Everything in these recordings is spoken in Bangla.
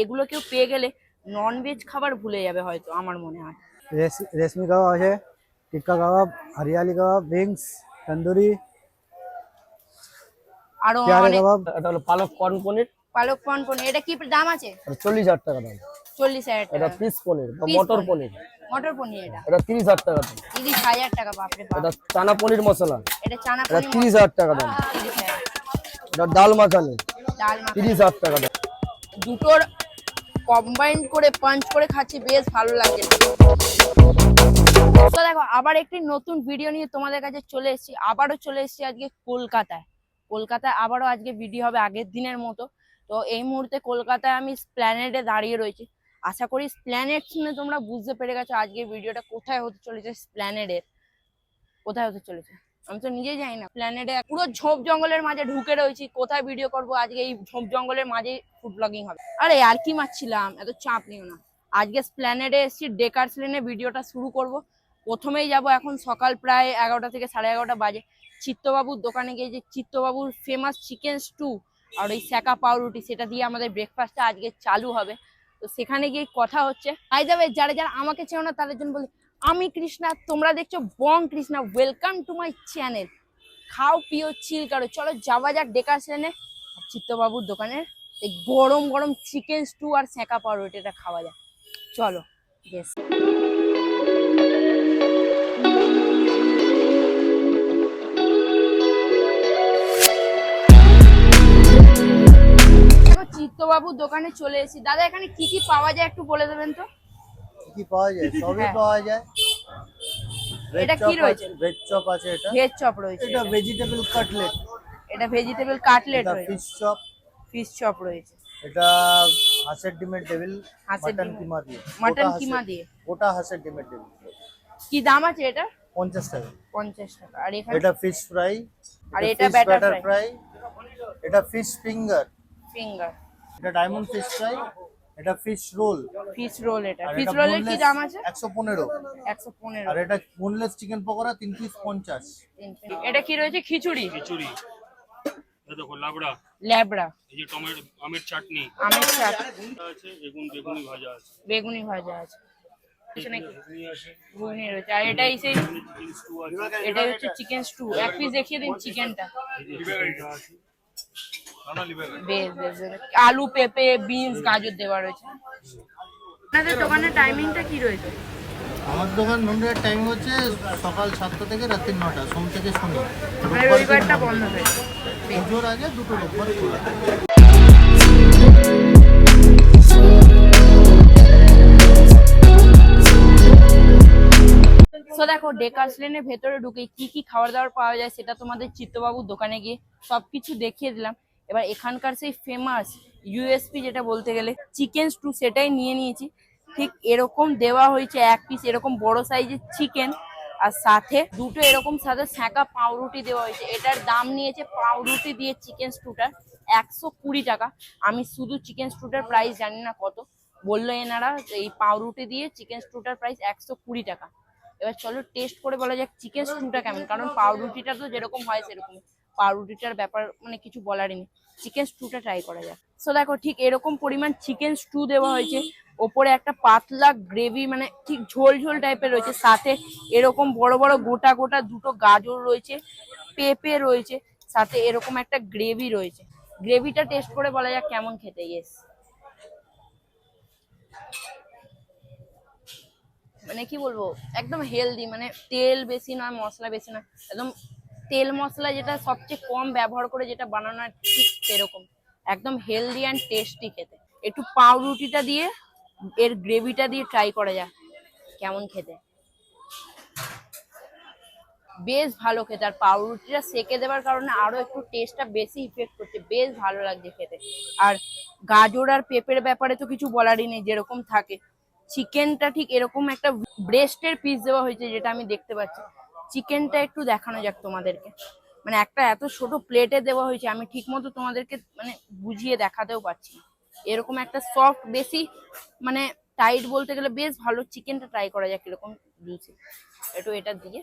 এগুলো কেউ পেয়ে গেলে নন ভেজ খাবার ভুলে যাবে হয়তো আমার মনে হয়। রেশমি কাবাব আছে tikka kebab hariyali kebab wings tandoori আরও অনেক কাবাব। এটা হলো পালক কর্ন পনির। পালক কর্ন পনির এটা কি দাম আছে? এটা চল্লিশ হাজার টাকা দাম। চল্লিশ হাজার এটা টাকা পিস পনির বা মটর পনির। মটর পনির এটা। এটা তিরিশ হাজার টাকা দাম। তিরিশ হাজার টাকা বাপরে বাপ। এটা চানা পনির মশলা। এটা চানা পনির তিরিশ হাজার টাকা দাম। এটা ডাল মাখানি। ডাল তিরিশ হাজার টাকা দাম। দুটোর কম্বাইন করে পাঞ্চ করে খাচ্ছি, বেশ ভালো লাগে। তো দেখো, আবার একটি নতুন ভিডিও নিয়ে তোমাদের কাছে চলে এসেছি। আবারও চলে এসেছি আজকে কলকাতায়। কলকাতায় আবারও আজকে ভিডিও হবে আগের দিনের মতো। তো এই মুহূর্তে কলকাতায় আমি স্প্ল্যানেডে দাঁড়িয়ে রয়েছি। আশা করি স্প্ল্যানেড শুনে তোমরা বুঝতে পেরে গেছো আজকে ভিডিওটা কোথায় হতে চলেছে স্প্ল্যানেডের কোথায় হতে চলেছে? আমি তো নিজে জানি না। প্ল্যানেটে পুরো ঝোপ জঙ্গলের মাঝে ঢুকে রয়েছি। কোথায় ভিডিও করব? আজকে এই ঝোপ জঙ্গলের মাঝে ফুড ব্লগিং হবে। আরে আর কি মারছিলাম? এত চাপ নিও না। আজকে প্ল্যানেটে এসেছি ডেকার্স লেনে ভিডিওটা শুরু করব। প্রথমেই যাব এখন সকাল প্রায় এগারোটা থেকে সাড়ে এগারোটা বাজে। চিত্তবাবুর দোকানে গিয়ে যে চিত্তবাবুর ফেমাস চিকেন স্টু আর ওই স্যাকা পাউরুটি, সেটা দিয়ে আমাদের ব্রেকফাস্টটা আজকে চালু হবে। তো সেখানে গিয়ে কথা হচ্ছে। আই যাবে যারা যারা আমাকে চেও না, তাদের জন্য বলি আমি কৃষ্ণা, তোমরা দেখছ Bong Krishna welcome to my channel খাও, পিও চিল করো। চলো যাওয়া যাক ডেকার সেনে চিত্তবাবুর দোকানে এই গরম গরম চিকেন স্টু আর সেঁকা পাউরুটিটা খাওয়া যায় চলো দেখো, চিত্তবাবুর দোকানে চলে এসেছি। দাদা, এখানে কি কি পাওয়া যায় একটু বলে দেবেন তো? কি কি পাওয়া যায়? সবই হ্যাঁ। পাওয়া যায়। এটা কি রয়েছে? ভেজ চপ আছে এটা। ভেজ চপ রয়েছে। এটা ভেজিটেবল কাটলেট এটা ভেজিটেবল কাটলেট রয়েছে। ফিশ চপ ফিশ চপ রয়েছে। এটা হাঁসের ডিমের টেবিল মাটন কিমা দিয়ে। মাটন কিমা দিয়ে। গোটা হাঁসের ডিমের টেবিল কি দাম আছে এটা পঞ্চাশ টাকা। পঞ্চাশ টাকা। আর এখানে এটা ফিশ ফ্রাই আর এটা fry। ফ্রাই এটা ফিশ ফিঙ্গার ফিঙ্গার এটা ডায়মন্ড ফিশ ফ্রাই এটা ফিশ রোল ফিশ রোল এটা। ফিশ এটা রোলের কি দাম আছে? একশো পনেরো। একশো পনেরো। আর এটা বোনলেস চিকেন পকোড়া তিন পিস পঞ্চাশ। এটা কি রয়েছে? খিচুড়ি? খিচুড়ি। এ দেখো লাবড়া ল্যাবড়া। এই যে টমেটো আমের চাটনি। আমের চাট আছে বেগুন বেগুনি ভাজা আছে। বেগুনি ভাজা আছে। এটাই হচ্ছে চিকেন স্টু এক পিস দেখিয়ে দিন চিকেনটা বেশ বেশ। আলু পেঁপে বিনস গাজর দেওয়া রয়েছে আপনাদের দোকানের টাইমিংটা কি রয়েছে আমার দোকান নন্দিয়ার টাইম হচ্ছে সকাল সাতটা থেকে রাত্রি নটা সোম থেকে শনি মানে রবিবারটা বন্ধ। থাকে পুজোর আগে দুটো রোববার খোলা। সো দেখো ডেকার্স লেনের ভেতরে ঢুকে কি কি খাবার দাবার পাওয়া যায় সেটা তোমাদের চিত্তবাবুর দোকানে গিয়ে সবকিছু দেখিয়ে দিলাম এবার এখানকার সেই ফেমাস ইউএসপি যেটা বলতে গেলে চিকেন স্টু সেটাই নিয়ে নিয়েছি। ঠিক এরকম দেওয়া হয়েছে এক পিস এরকম বড় সাইজের চিকেন আর সাথে দুটো এরকম সাথে ছ্যাঁকা পাউরুটি দেওয়া হয়েছে। এটার দাম নিয়েছে পাউরুটি দিয়ে চিকেন স্টুটার একশো কুড়ি টাকা। আমি শুধু চিকেন স্টুটার প্রাইস জানি না কত। বলল এনারা এই পাউরুটি দিয়ে চিকেন স্টুটার প্রাইস একশো কুড়ি টাকা। এবার চলো টেস্ট করে বলা যাক চিকেন স্টুটা কেমন? কারণ পাউরুটিটা তো যেরকম হয় সেরকম পাউরুটিটার ব্যাপার মানে কিছু বলারই নেই। চিকেন স্টুটা ট্রাই করা যাক। সো দেখো ঠিক এরকম পরিমাণ চিকেন স্টু দেওয়া হয়েছে। ওপরে একটা পাতলা গ্রেভি মানে ঠিক ঝোল ঝোল টাইপের রয়েছে। সাথে এরকম বড় বড় গোটা গোটা দুটো গাজর রয়েছে, পেঁপে রয়েছে, সাথে এরকম একটা গ্রেভি রয়েছে। গ্রেভিটা টেস্ট করে বলা যাক কেমন খেতে ইয়েস মানে কি বলব, একদম হেলদি মানে তেল বেশি নয়, মশলা বেশি নয়, একদম তেল মশলা যেটা সবচেয়ে কম ব্যবহার করে যেটা বানানো ঠিক সেরকম। একদম হেলদি অ্যান্ড টেস্টি খেতে। একটু পাউরুটিটা দিয়ে, এর গ্রেভিটা দিয়ে ট্রাই করা যায় কেমন খেতে। বেশ ভালো খেতে। আর পাউরুটিটা সেকে দেওয়ার কারণে আরও একটু টেস্টটা বেশি ইফেক্ট করছে। বেশ ভালো লাগছে খেতে। আর গাজর আর পেঁপের ব্যাপারে তো কিছু বলারই নেই, যেরকম থাকে। চিকেনটা ঠিক এরকম একটা ব্রেস্টের পিস দেওয়া হয়েছে, যেটা আমি দেখতে পাচ্ছি। চিকেনটা একটু দেখানো যাক তোমাদেরকে। মানে একটা এত ছোট প্লেটে দেওয়া হয়েছে, আমি ঠিক মতো তোমাদেরকে মানে বুঝিয়ে দেখাতেও পারছি এরকম একটা সফট বেশি মানে টাইট বলতে গেলে বেশ ভালো চিকেনটা ট্রাই করা যাক এরকম জুসি একটু এটা দিয়ে।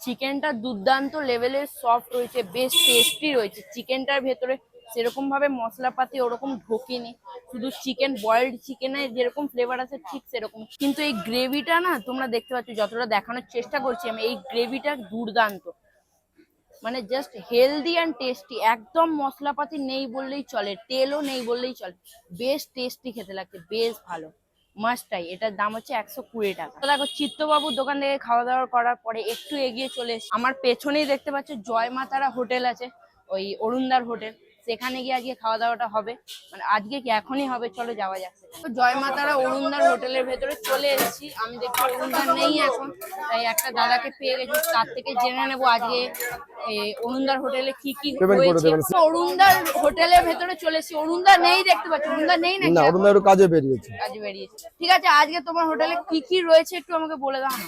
চিকেনটা দুর্দান্ত লেভেলের সফট রয়েছে, বেশ টেস্টি রয়েছে। চিকেনটার ভেতরে সেরকম ভাবে মশলাপাতি ওরকম ঢোকেনি। শুধু চিকেন বয়েলড চিকেনের যেরকম ফ্লেভার আছে, ঠিক সেরকম। কিন্তু এই গ্রেভিটা না, তোমরা দেখতে পাচ্ছ, যতটা দেখানোর চেষ্টা করছি আমি, এই গ্রেভিটা দুর্দান্ত। মানে জাস্ট হেলদি অ্যান্ড টেস্টি একদম মশলাপাতি নেই বললেই চলে, তেলও নেই বললেই চলে। বেশ টেস্টি খেতে লাগছে, বেশ ভালো। মাস্টাই এটার দাম হচ্ছে একশো কুড়ি টাকা। দেখো, চিত্তবাবুর দোকান থেকে খাওয়া দাওয়া করার পরে একটু এগিয়ে চলে আমার পেছনেই দেখতে পাচ্ছ জয় মাতারা হোটেল আছে, ওই অরুণদার হোটেল। সেখানে গিয়ে আজকে খাওয়া দাওয়াটা হবে। মানে আজকে কি এখনই হবে? চলো যাওয়া যাক তো জয় মাতারা অরুণদার হোটেলের ভেতরে চলে এসেছি। আমি দেখছি অরুণদার নেই এখন তাই একটা দাদাকে পেয়ে গেছি। তার থেকে জেনে নেব আজকে অরুণদার হোটেলে কি কি হয়েছে। অরুণদার হোটেলের ভেতরে চলে এসেছি। অরুণদা নেই দেখতে পাচ্ছি। অরুণদা নেই নাকি না? একটু কাজে বেরিয়েছে। কাজে বেরিয়েছে। ঠিক আছে আজকে তোমার হোটেলে কি কি রয়েছে একটু আমাকে বলে দাও না।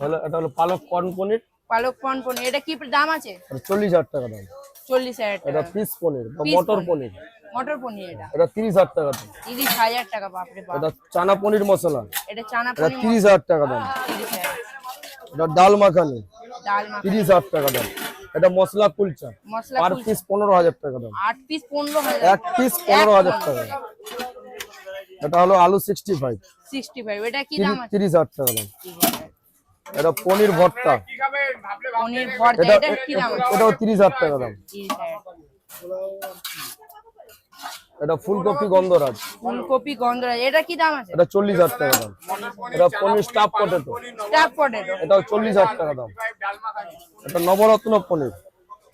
হলো এটা হলো পালক কর্ন পনির। পালক পন পনির এটা কি দাম আছে? এটা চল্লিশ হাজার টাকা দাম। চল্লিশ হাজার এটা পিস পনির বা মটর পনির। পনির। মটর পনির এটা। এটা তিরিশ হাজার টাকা দাম। তিরিশ হাজার টাকা বাপরে বাপ। এটা চানা পনির মশলা। এটা চানা এটা তিরিশ হাজার টাকা দাম। এটা ডাল মাখানি। ডাল তিরিশ হাজার টাকা দাম। এটা মশলা কুলচা। পার পিস পনেরো হাজার টাকা দাম। আট পিস পনেরো হাজার। এক পিস পনেরো হাজার টাকা। এটা হলো আলু সিক্সটি ফাইভ সিক্সটি ফাইভ এটা কি দাম তিরিশ হাজার টাকা দাম। এটা পনির ভর্তা। পনির ভর্তা এটা এটা কি দাম? এটাও তিরিশ হাজার টাকা দাম। এটা ফুলকপি গন্ধরাজ। ফুলকপি গন্ধরাজ এটা কি দাম আছে? এটা চল্লিশ হাজার টাকা দাম। এটা paneer stuff potato stuff potato এটাও চল্লিশ হাজার টাকা দাম। এটা নবরত্ন পনির।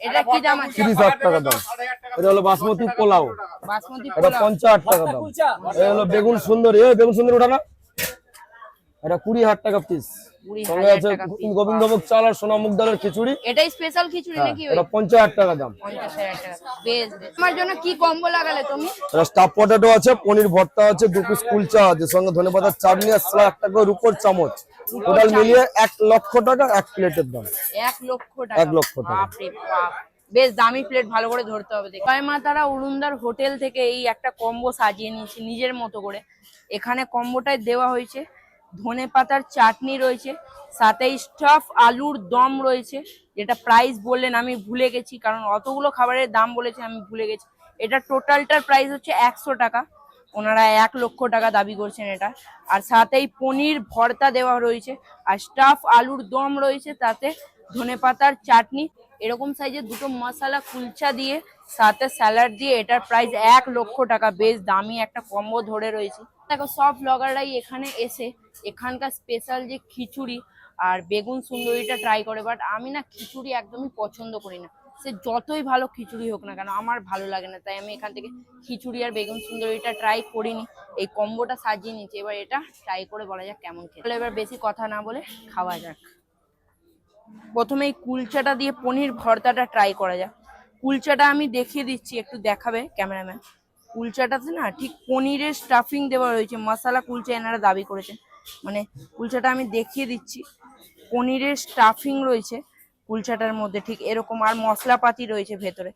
এটা কি দাম আছে? তিরিশ হাজার টাকা দাম। এটা হলো বাসমতি পোলাও। বাসমতি এটা পোলাও। পঞ্চাশ হাজার টাকা দাম। এটা হলো বেগুন সুন্দরী। এই বেগুন সুন্দরী ওটা না? এটা কুড়ি হাজার টাকা পিস টাকা। গোবিন্দভোগ চাল আর সোনা মুগ ডালের খিচুড়ি। এটাই স্পেশাল খিচুড়ি হ্যাঁ, নাকি এটা পঞ্চাশ হাজার টাকা দাম। আমার জন্য কি কম্বো লাগালে তুমি? স্টাফ পটেটো আছে পনির ভর্তা আছে দু পিস কুলচা আছে সঙ্গে ধনে পাতার চাটনি আর সালা একটা করে রূপোর চামচ। টোটাল মিলিয়ে এক লক্ষ টাকা এক প্লেটের দাম। এক লক্ষ টাকা। এক লক্ষ টাকা। বেশ দামি প্লেট ভালো করে ধরতে হবে দেখি। জয় মা তারা অরুণদার হোটেল থেকে এই একটা কম্বো সাজিয়ে নিয়েছে নিজের মতো করে। এখানে কম্বোটাই দেওয়া হয়েছে। ধনে পাতার চাটনি রয়েছে, সাথে স্টাফ আলুর দম রয়েছে, যেটা প্রাইস বললেন আমি ভুলে গেছি, কারণ অতগুলো খাবারের দাম বলেছে আমি ভুলে গেছি। এটা টোটালটার প্রাইস হচ্ছে একশো টাকা, ওনারা এক লক্ষ টাকা দাবি করছেন এটা। আর সাথেই পনির ভর্তা দেওয়া রয়েছে, আর স্টাফ আলুর দম রয়েছে, তাতে ধনেপাতার চাটনি, এরকম সাইজের দুটো মশলা কুলচা দিয়ে, সাথে স্যালাড দিয়ে, এটার প্রাইস এক লক্ষ টাকা, বেশ দামি একটা কম্বো ধরে রয়েছে। দেখো, সব ব্লগাররাই এখানে এসে এখানকার স্পেশাল যে খিচুড়ি আর বেগুন সুন্দরীটা ট্রাই করে বাট আমি না খিচুড়ি একদমই পছন্দ করি না। সে যতই ভালো খিচুড়ি হোক না কেন, আমার ভালো লাগে না, তাই আমি এখান থেকে খিচুড়ি আর বেগুন সুন্দরীটা ট্রাই করিনি। এই কম্বোটা সাজিয়ে নিচ্ছি এবার এটা ট্রাই করে বলা যাক কেমন খেতে। এবার বেশি কথা না বলে খাওয়া যাক। প্রথমে এই কুলচাটা দিয়ে পনির ভর্তাটা ট্রাই করা যাক। কুলচাটা আমি দেখিয়ে দিচ্ছি, একটু দেখাবে ক্যামেরাম্যান কুলচাটাতে না, ঠিক পনিরের স্টাফিং দেওয়া রয়েছে, মশলা কুলচা এনারা দাবি করেছেন। মানে কুলচাটা আমি দেখিয়ে দিচ্ছি, পনিরের স্টাফিং রয়েছে কুলচাটার মধ্যে, ঠিক এরকম, আর মশলাপাতি রয়েছে ভেতরে।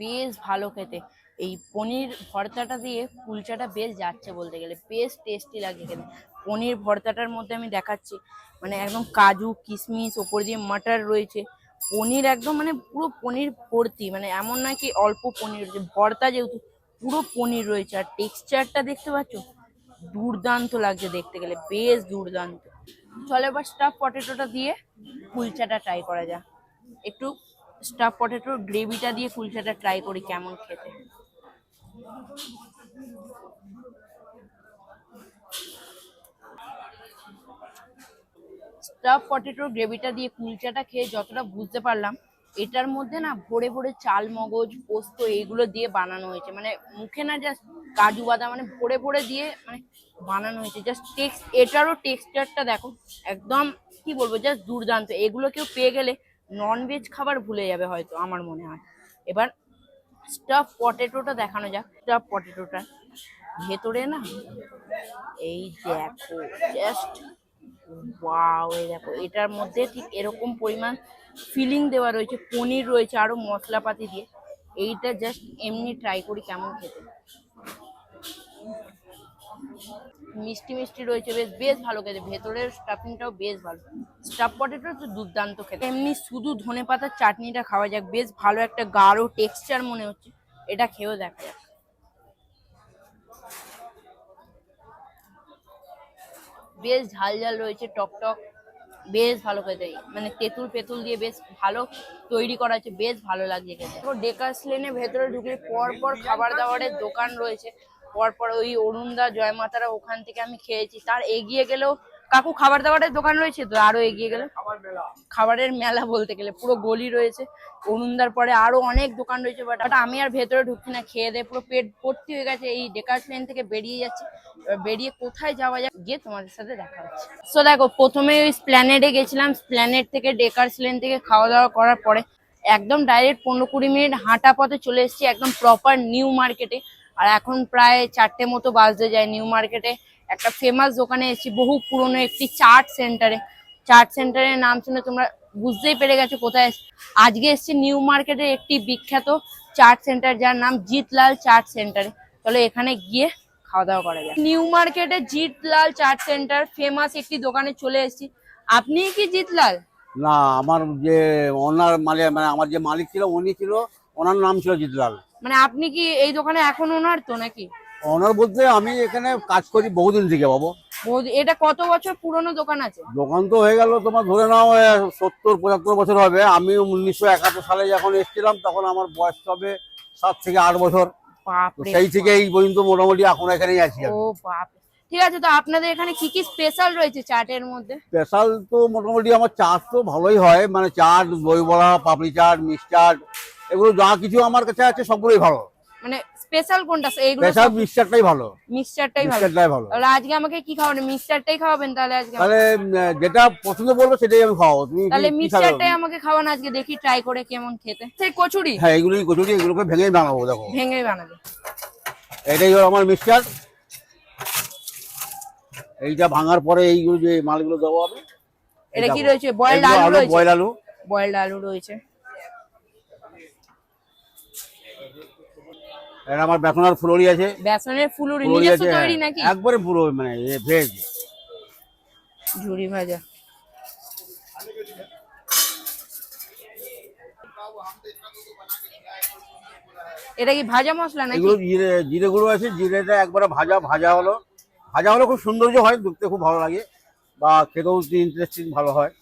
বেশ ভালো খেতে। এই পনির ভর্তাটা দিয়ে কুলচাটা বেশ যাচ্ছে বলতে গেলে, বেশ টেস্টি লাগে খেতে। পনির ভর্তাটার মধ্যে আমি দেখাচ্ছি। মানে একদম কাজু কিশমিশ ওপর দিয়ে মাটার রয়েছে। পনির একদম মানে পুরো পনির ভর্তি মানে এমন নয় কি অল্প পনির রয়েছে। ভর্তা যেহেতু পুরো পনির রয়েছে। আর টেক্সচারটা দেখতে পাচ্ছ? দুর্দান্ত লাগছে দেখতে গেলে, বেশ দুর্দান্ত। চলো এবার স্টাফ পটেটোটা দিয়ে কুলচাটা ট্রাই করা যাক। একটু স্টাফ পটেটোর গ্রেভিটা দিয়ে কুলচাটা ট্রাই করি কেমন খেতে। স্টাফ পটেটোর গ্রেভিটা দিয়ে কুলচাটা খেয়ে যতটা বুঝতে পারলাম, এটার মধ্যে না ভরে ভরে চাল, মগজ, পোস্ত এইগুলো দিয়ে বানানো হয়েছে। মানে মুখে না জাস্ট কাজু বাদাম মানে ভরে ভরে দিয়ে মানে বানানো হয়েছে। জাস্ট টেক্স এটারও টেক্সচারটা দেখো, একদম কি বলব জাস্ট দুর্দান্ত। এগুলো কেউ পেয়ে গেলে ননভেজ খাবার ভুলে যাবে হয়তো, আমার মনে হয়। এবার স্টাফ পটেটোটা দেখানো যাক স্টাফ পটেটোটা ভেতরে না, এই দেখো জাস্ট ওয়াও দেখো, এটার মধ্যে ঠিক এরকম পরিমাণ ফিলিং দেওয়া রয়েছে, পনির রয়েছে, আরও মশলাপাতি দিয়ে। এইটা জাস্ট এমনি ট্রাই করি কেমন খেতে। মিষ্টি মিষ্টি রয়েছে, বেশ বেশ ভালো খেতে। ভেতরের স্টাফিংটাও বেশ ভালো। স্টাফ পটেটো তো দুর্দান্ত খেতে। এমনি শুধু ধনে পাতার চাটনিটা খাওয়া যাক, বেশ ভালো একটা গাঢ় টেক্সচার মনে হচ্ছে। এটা খেয়েও দেখা যাক। বেশ ঝাল ঝাল রয়েছে টকটক টক বেশ ভালো খেতে মানে তেঁতুল পেতুল দিয়ে বেশ ভালো তৈরি করা আছে বেশ ভালো লাগছে খেতে। তো ডেকাস লেনে ভেতরে ঢুকলে পর পর খাবার দাবারের দোকান রয়েছে। পর পর ওই অরুণদা জয়মাতারা ওখান থেকে আমি খেয়েছি। তার এগিয়ে গেলেও কাকু খাবার দাবারের দোকান রয়েছে তো আরও এগিয়ে গেলে। খাবারের মেলা বলতে গেলে পুরো গলি রয়েছে। অরুণদার পরে আরও অনেক দোকান রয়েছে বাট আমি আর ভেতরে ঢুকছি না খেয়ে দিয়ে পুরো পেট ভর্তি হয়ে গেছে। এই ডেকাস লেন থেকে বেরিয়ে যাচ্ছে। বেরিয়ে কোথায় যাওয়া যায় গিয়ে তোমাদের সাথে দেখা হচ্ছে। সো দেখো প্রথমে ওই স্প্ল্যানেডে গেছিলাম। স্প্ল্যানেড থেকে ডেকার্স লেন থেকে খাওয়া দাওয়া করার পরে একদম ডাইরেক্ট পনেরো কুড়ি মিনিট হাঁটা পথে চলে এসেছি একদম প্রপার নিউ মার্কেটে আর এখন প্রায় চারটে মতো বাজতে যায় নিউ মার্কেটে একটা ফেমাস দোকানে এসেছি বহু পুরনো একটি চাট সেন্টারে চাট সেন্টারের নাম শুনে তোমরা বুঝতেই পেরে গেছো কোথায় এসেছি। আজকে এসেছি নিউ মার্কেটের একটি বিখ্যাত চাট সেন্টার যার নাম জিতলাল চাট সেন্টারে চলো এখানে গিয়ে খাওয়া দাওয়া করা যায় নিউ মার্কেটে জিতলাল চাট সেন্টার ফেমাস একটি দোকানে চলে এসেছি। আপনি কি জিতলাল? না আমার যে ওনার মানে মানে আমার যে মালিক ছিল উনি ছিল ওনার নাম ছিল জিতলাল। মানে আপনি কি এই দোকানে এখন ওনার তো নাকি? ওনার বলতে আমি এখানে কাজ করি বহুদিন থেকে বাবু। এটা কত বছর পুরনো দোকান আছে? দোকান তো হয়ে গেল তোমার ধরে নাও সত্তর পঁচাত্তর বছর হবে। আমি উনিশশো একাত্তর সালে যখন এসেছিলাম তখন আমার বয়স হবে সাত থেকে আট বছর। সেই থেকে এই পর্যন্ত মোটামুটি এখন এখানেই আছি ও বাপ ঠিক আছে তো আপনাদের এখানে কি কি স্পেশাল রয়েছে চাটের মধ্যে? স্পেশাল তো মোটামুটি আমার চাট তো ভালোই হয়। মানে চাট দই বড়া পাপড়ি চাট মিক্স চাট এগুলো যা কিছু আমার কাছে আছে সবগুলোই ভালো। মানে স্পেশাল কোনটা? এইগুলো স্পেশাল মিক্সচারটাই ভালো। মিক্সচারটাই ভালো। মিক্সচারটাই ভালো। তাহলে আজকে আমাকে কি খাওয়াবেন? মিক্সচারটাই খাওয়াবেন তাহলে আজকে তাহলে যেটা পছন্দ করবে সেটাই আমি খাওয়াবো। তুমি তাহলে মিক্সচারটাই আমাকে খাওয়ান আজকে দেখি ট্রাই করে কেমন খেতে। সেই কচুরি? হ্যাঁ এগুলোই কচুরি এগুলোকে ভেঙেই বানাবো দেখো। ভেঙে বানাবে। এটাই হলো আমার মিক্সচার। এইটা ভাঙার পরে এইগুলো যে মালগুলো দেবো হবে এটা কি রয়েছে? বয়েলড আলু রয়েছে? বয়েল আলু। বয়েলড আলু রয়েছে। এটা আমার বেতনার ফুলরি আছে। বেসনের ফুলুরি নিজস্ব তৈরি নাকি? একবারে পুরো মানে ভেজ। ঝুড়ি ভাজা। এটা কি ভাজা মশলা নাকি? এগুলো জিরে জিরে গুঁড়ো আছে জিরেটা একবারে ভাজা ভাজা হলো। ভাজা হলো খুব সৌন্দর্য হয় দেখতে খুব ভালো লাগে বা খেতেও ইন্টারেস্টিং ভালো হয়।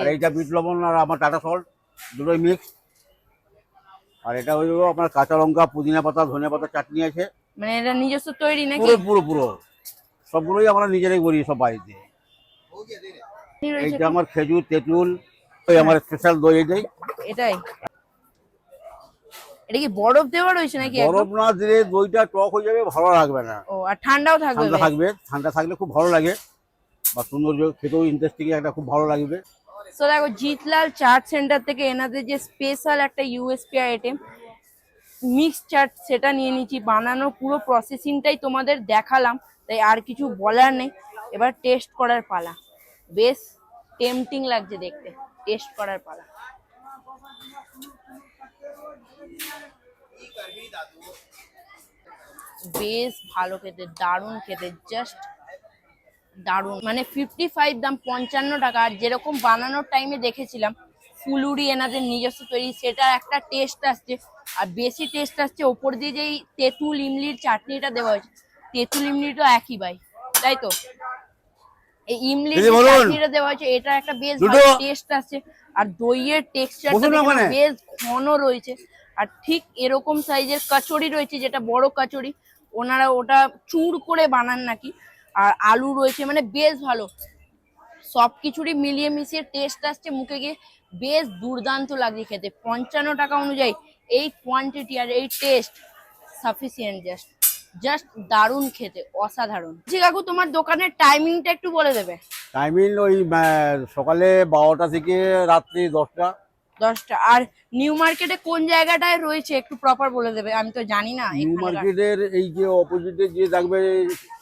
আর এইটা বিট লবণ আর আমার টাটা সল্ট দুটোই মিক্স আর এটা হইল আপনার কাঁচা লঙ্কা পুদিনা পাতা ধনে পাতা চাটনি আছে। মানে এটা নিজস্ব তৈরি নাকি? পুরো পুরো পুরো। সবগুলোই আমরা নিজেরাই করি সব বাড়িতে। এইটা আমার খেজুর তেঁতুল ওই আমার স্পেশাল দই এটাই এটাই? এটা কি বরফ দেওয়া রয়েছে নাকি? বরফ না দিলে দইটা টক হয়ে যাবে ভালো লাগবে না। ও আর ঠান্ডাও থাকবে ঠান্ডা থাকবে ঠান্ডা থাকলে খুব ভালো লাগে। বা সৌন্দর্য খেতেও ইন্টারেস্টিং একটা খুব ভালো লাগবে। তো দেখো, জিতলাল চার্ট সেন্টার থেকে এনাদের যে স্পেশাল একটা ইউএসপি আইটেম মিক্স চাট সেটা নিয়ে নিচ্ছি বানানো পুরো প্রসেসিংটাই তোমাদের দেখালাম, তাই আর কিছু বলার নেই। এবার টেস্ট করার পালা। বেশ টেম্পটিং লাগছে দেখতে টেস্ট করার পালা। বেশ ভালো খেতে, দারুণ খেতে জাস্ট দারুণ। মানে ফিফটি ফাইভ দাম পঞ্চান্ন টাকা। আর যেরকম বানানোর টাইমে দেখেছিলাম ফুলুরি এনাদের নিজস্ব তৈরি সেটার একটা টেস্ট আসছে। আর বেশি টেস্ট আসছে ওপর দিয়ে যেই তেঁতুল ইমলির চাটনিটা দেওয়া হয়েছে তেঁতুল ইমলিটা একই ভাই তাই তো? এই ইমলির। চাটনিটা দেওয়া হয়েছে এটা একটা বেশ ভালো টেস্ট আসছে। আর দইয়ের টেক্সচারটা বেশ ঘন রয়েছে। আর ঠিক এরকম সাইজের কচুরি রয়েছে যেটা বড় কচুরি ওনারা ওটা চুর করে বানান নাকি আর আলু রয়েছে মানে বেশ ভালো। সব কিছুরই মিলিয়ে মিশিয়ে টেস্ট আসছে মুখে গিয়ে। বেশ দুর্দান্ত লাগছে খেতে। পঞ্চান্ন টাকা অনুযায়ী এই কোয়ান্টিটি আর এই টেস্ট সাফিসিয়েন্ট জাস্ট জাস্ট দারুণ খেতে অসাধারণ। জি কাকু তোমার দোকানের টাইমিংটা একটু বলে দেবে। টাইমিং ওই সকালে বারোটা থেকে রাত্রি দশটা। দশটা। আর নিউ মার্কেটে কোন জায়গাটায় রয়েছে? একটু প্রপার বলে দেবে। আমি তো জানি না নিউ মার্কেটের এই যে অপোজিটে যে থাকবে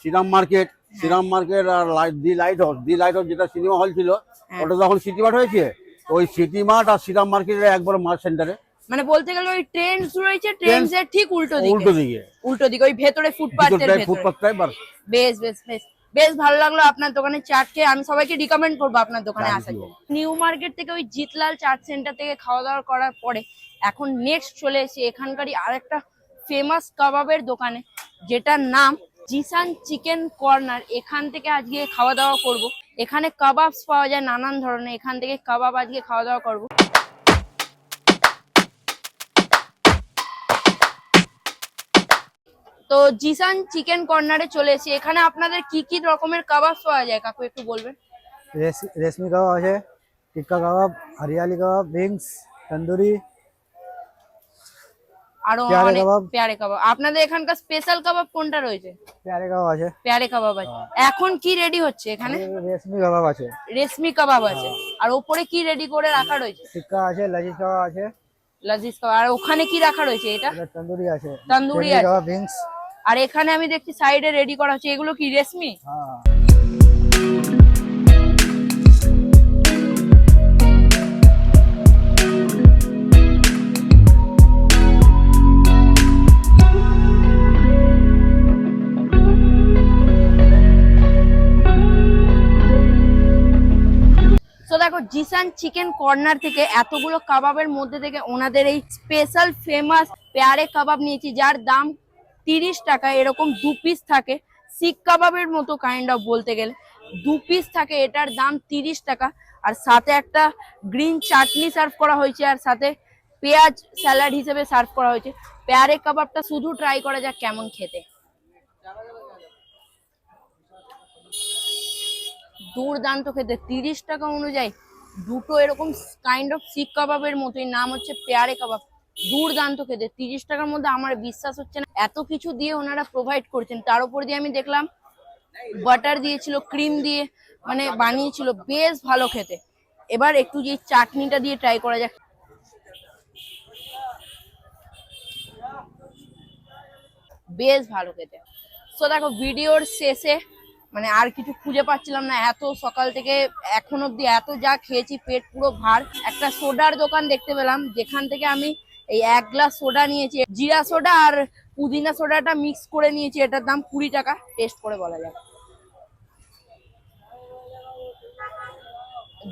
Shriram market Shriram market R light the light house the light house যেটা সিনেমা হল ছিল হ্যাঁ। ওটা তখন সিটি মার্ট হয়েছে ওই সিটি মার্ট আর শ্রীরাম মার্কেটের একবার মার্ট সেন্টারে মানে বলতে গেলে ওই ট্রেন্ডস রয়েছে ট্রেন্ডস এর ঠিক উল্টো দিকে। উল্টো দিকে। উল্টো দিকে ওই ভেতরে ফুটপাথের ভেতরে। ফুটপাথটাই বার বেশ বেশ বেশ। বেশ ভালো লাগল আপনার দোকানে চাট খেয়ে। আমি সবাইকে রিকমেন্ড করব আপনার দোকানে আসার নিউ মার্কেট থেকে ওই জিতলাল চাট সেন্টার থেকে খাওয়া দাওয়া করার পরে এখন নেক্সট চলে এসেছি এখানকারই আরেকটা ফেমাস কাবাবের দোকানে যেটার নাম জিসান চিকেন কর্নার, এখান থেকে আজকে খাওয়া দাওয়া করব। এখানে কাবাবস পাওয়া যায় নানান ধরনের, এখান থেকে কাবাব আজকে খাওয়া দাওয়া করব। তো জিসান চিকেন কর্নারে চলে এসেছি। এখানে আপনাদের কি কি রকমের কাবাব পাওয়া যায়, কাকু একটু বলবেন? রেশমি কাবাব আছে, টিক্কা কাবাব, হরিয়ালি কাবাব বিংস তন্দুরি আরও অনেক। পেয়ারে কাবাব। আপনাদের এখানকার স্পেশাল কাবাব কোনটা রয়েছে? পেয়ারে কাবাব আছে। পেয়ারে কাবাব আছে। এখন কি রেডি হচ্ছে এখানে? রেশমি কাবাব আছে। রেশমি কাবাব আছে। আর ওপরে কি রেডি করে রাখা রয়েছে? টিক্কা আছে লাজিজ কাবাব আছে। লাজিজ কাবাব। আর ওখানে কি রাখা রয়েছে এটা? এটা তন্দুরি আছে। তন্দুরি আছে। আর এখানে আমি দেখছি সাইডে রেডি করা হচ্ছে। এগুলো কি রেশমি? হ্যাঁ। জিসান চিকেন কর্নার থেকে এতগুলো কাবাবের মধ্যে থেকে ওনাদের এই স্পেশাল ফেমাস পেয়ারে কাবাব নিয়েছি, যার দাম তিরিশ টাকা, এরকম দু পিস থাকে। শিক কাবাবের মতো কাইন্ড অফ বলতে গেলে। দু পিস থাকে, এটার দাম তিরিশ টাকা। আর সাথে একটা গ্রিন চাটনি সার্ভ করা হয়েছে, আর সাথে পেঁয়াজ স্যালাড হিসেবে সার্ভ করা হয়েছে। পেয়ারে কাবাবটা শুধু ট্রাই করা যাক কেমন খেতে। দুর্দান্ত খেতে, তিরিশ টাকা অনুযায়ী। দুটো এরকম কাইন্ড অফ শিক কাবাবের মতোই, নাম হচ্ছে পেয়ারে কাবাব দুর্দান্ত খেতে। তিরিশ টাকার মধ্যে আমার বিশ্বাস হচ্ছে না। এত কিছু দিয়ে ওনারা প্রোভাইড করছেন। তার উপর দিয়ে আমি দেখলাম বাটার দিয়েছিল ক্রিম দিয়ে মানে বানিয়েছিল। বেশ ভালো খেতে। এবার একটু যে চাটনিটা দিয়ে ট্রাই করা যাক। বেশ ভালো খেতে। তো দেখো ভিডিওর শেষে মানে আর কিছু খুঁজে পাচ্ছিলাম না। এত সকাল থেকে এখন অব্দি এত যা খেয়েছি, পেট পুরো ভার। একটা সোডার দোকান দেখতে পেলাম, যেখান থেকে আমি এই এক গ্লাস সোডা নিয়েছি। জিরা সোডা আর পুদিনা সোডাটা মিক্স করে নিয়েছি, এটার দাম কুড়ি টাকা। টেস্ট করে বলা যায়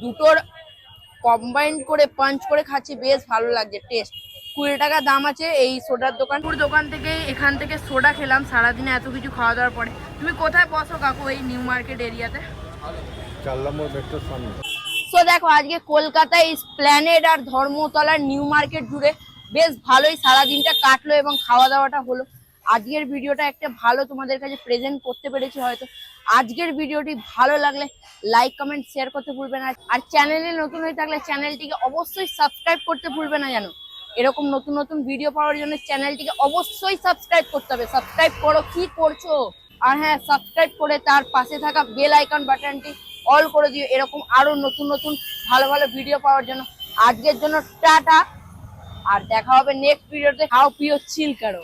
দুটোর কম্বাইন করে পাঞ্চ করে খাচ্ছি, বেশ ভালো লাগছে টেস্ট কুড়ি টাকা দাম আছে এই সোডার দোকান। পুরো দোকান থেকে এখান থেকে সোডা খেলাম সারাদিনে এত কিছু খাওয়া দাওয়ার পরে। তুমি কোথায় বসো কাকু এই নিউ মার্কেট এরিয়াতে? চার নম্বর বেডটার সামনে। সো দেখো আজকে কলকাতায় স্প্ল্যানেড আর ধর্মতলার নিউ মার্কেট জুড়ে বেশ ভালোই সারাদিনটা কাটলো এবং খাওয়া দাওয়াটা হলো। আজকের ভিডিওটা একটা ভালো তোমাদের কাছে প্রেজেন্ট করতে পেরেছি হয়তো। আজকের ভিডিওটি ভালো লাগলে লাইক কমেন্ট শেয়ার করতে ভুলবে না। আর চ্যানেলে নতুন হয়ে থাকলে চ্যানেলটিকে অবশ্যই সাবস্ক্রাইব করতে ভুলবে না জানো এরকম নতুন নতুন ভিডিও পাওয়ার জন্য চ্যানেলটিকে অবশ্যই সাবস্ক্রাইব করতে হবে। সাবস্ক্রাইব করো, কি করছ? আর হ্যাঁ সাবস্ক্রাইব করে তার পাশে থাকা বেল আইকন বাটনটি অল করে দিও। এরকম আরও নতুন নতুন ভালো ভালো ভিডিও পাওয়ার জন্য। আজকের জন্য টাটা। আর দেখা হবে নেক্সট ভিডিওতে খাও পিও চিল করো।